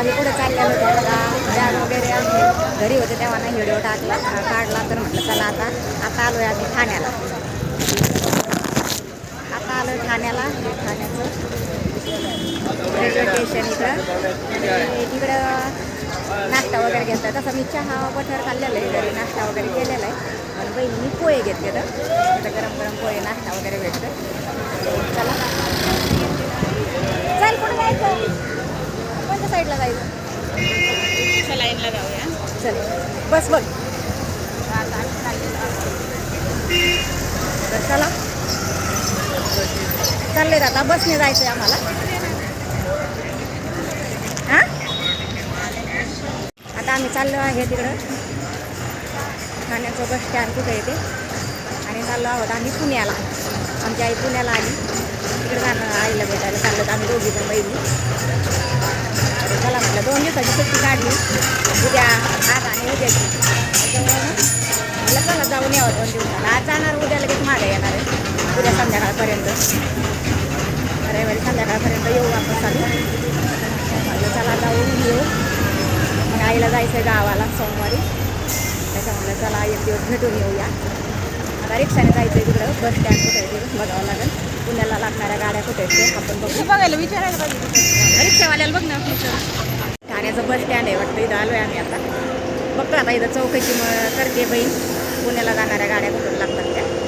आम्ही कुठं चाललेलो होतो. बघा बॅग वगैरे आम्ही घरी होते तेव्हा नाही व्हिडिओ टाकला. काढला तर म्हटलं चला आता आता आलो आहे आम्ही ठाण्याला. आता आलो ठाण्याला ठाण्याचं रेल्वे स्टेशन इथं तिकडं नाश्ता वगैरे घेतला. तसं मी चहा बटर खाल्लेलं आहे घरी नाश्ता वगैरे केलेला आहे. आणि बहिणीने पोहे घेतले तर गरम गरम पोहे नाश्ता वगैरे भेटतं साईडला जायचं. सलाईनला जाऊया. चल. बस बघ. चला. चालले आता. बसने जायचंय आम्हाला. हा? आता आम्ही चाललो आहे तिकडं. ठाण्याचं बस स्टँड कुठे येते आणि चाललो आहोत आम्ही पुण्याला. आमची आई पुण्याला आली. तिकडे जाणं आईला भेटायला चाललो आम्ही दोघी जण बहिणी. दिवसाची सुट्टी काढली? उद्या आज आणि उद्याची त्याच्यामुळे म्हटलं चला जाऊन यावं दोन दिवसाला. आज जाणार उद्या लगेच मागे येणार आहे. उद्या संध्याकाळपर्यंत. रविवारी संध्याकाळपर्यंत येऊ आपण चालू चला जाऊन येऊ. मग आईला जायचं आहे गावाला सोमवारी. त्याच्यामुळे चला एक दिवस भेटून येऊया. आता रिक्षाने जायचं आहे तिकडं. बस स्टँड कुठे बघावं लागेल. पुण्याला लागणाऱ्या गाड्या कुठे आहेत आपण बघू. बघायला विचारायला पाहिजे. रिक्षावाल्याला बघ ना. पुण्याचं बस स्टँड आहे वाटतं. इथं आलो आहे आम्ही आता. बघतो आता इथं चौकशी मग करते बहीण. पुण्याला जाणाऱ्या गाड्या कुठून लागतात त्या.